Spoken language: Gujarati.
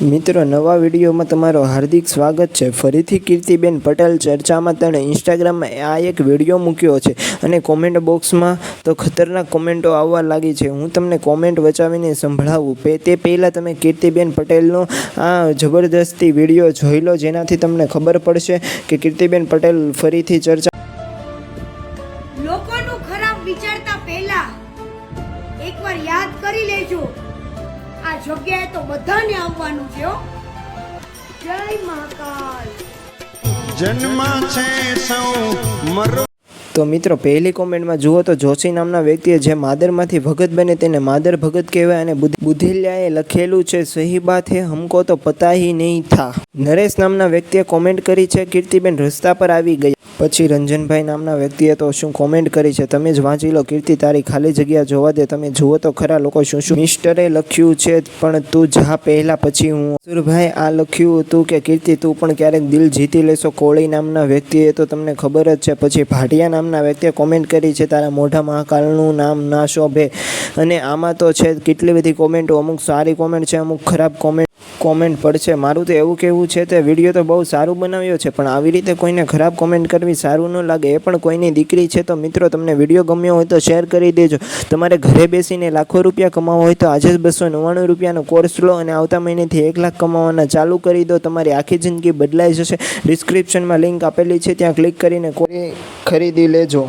મિત્રો, નવા વિડીયોમાં તમારું હાર્દિક સ્વાગત છે. ફરીથી કીર્તિબેન પટેલ ચર્ચામાં તેણે ઇન્સ્ટાગ્રામમાં આ એક વીડિયો મૂક્યો છે અને કોમેન્ટ બોક્સમાં તો ખતરનાક કોમેન્ટો આવવા લાગી છે. હું તમને કોમેન્ટ વચાવીને સંભળાવું. તે પહેલાં તમે કીર્તિબેન પટેલનો આ જબરદસ્તી વીડિયો જોઈ લો, જેનાથી તમને ખબર પડશે કે કીર્તિબેન પટેલ ફરીથી ચર્ચા લોકોનું ખરાબ વિચારતા પહેલા એકવાર યાદ કરી લેજો. જગ્યાએ તો બધાને આવવાનું છે હો. જય મહાકાલ. જન્મ છે સૌ મરો તો મિત્રો, પહેલી કોમેન્ટમાં જુઓ તો જોશી નામના વ્યક્તિએ જે માદરમાંથી ભગત બને તેને માદર ભગત કહેવાય અને બુધિલ્યાએ લખેલું છે, સહી બાત હે, હમકો તો પતા હી નહીં થા. નરેશ નામના વ્યક્તિએ કોમેન્ટ કરી છે, કીર્તિબેન રસ્તા પર આવી ગઈ. પછી રંજનભાઈ નામના વ્યક્તિએ તો શું કોમેન્ટ કરી છે, તમે જ વાંચી લો, કીર્તિ તારી ખાલી જગ્યા જોવા દે, તમે જુઓ તો ખરા લોકો શું શું. મિસ્ટરે લખ્યું છે, પણ તું જા પહેલા, પછી હું. સુરભાઈ આ લખ્યું હતું કે, કીર્તિ, તું પણ ક્યારેક દિલ જીતી લેશો. કોળી નામના વ્યક્તિએ તો તમને ખબર જ છે, પછી ભાટિયા નામના વ્યક્તિએ કોમેન્ટ કરી છે, તારા મોઢા મહાકાળનું નામ ના શોભે. અને આમાં તો છે, કેટલી બધી કોમેન્ટો અમુક સારી કોમેન્ટ છે, અમુક ખરાબ કોમેન્ટ કોમેન્ટ પડશે. મારું તો એવું કહેવું છે તે વીડિયો તો બહુ સારું બનાવ્યો છે, પણ આવી રીતે કોઈને ખરાબ કોમેન્ટ કરવી સારું ન લાગે. એ પણ કોઈની દીકરી છે તો મિત્રો તમને વીડિયો ગમ્યો હોય તો શેર કરી દેજો. તમારે ઘરે બેસીને લાખો રૂપિયા કમાવો હોય તો આજે જ બસો નવ્વાણું રૂપિયાનો કોર્સ લો અને આવતા મહિનેથી એક લાખ કમાવાના ચાલુ કરી દો. તમારી આખી જિંદગી બદલાઈ જશે. ડિસ્ક્રિપ્શનમાં લિંક આપેલી છે, ત્યાં ક્લિક કરીને કોઈ ખરીદી લેજો.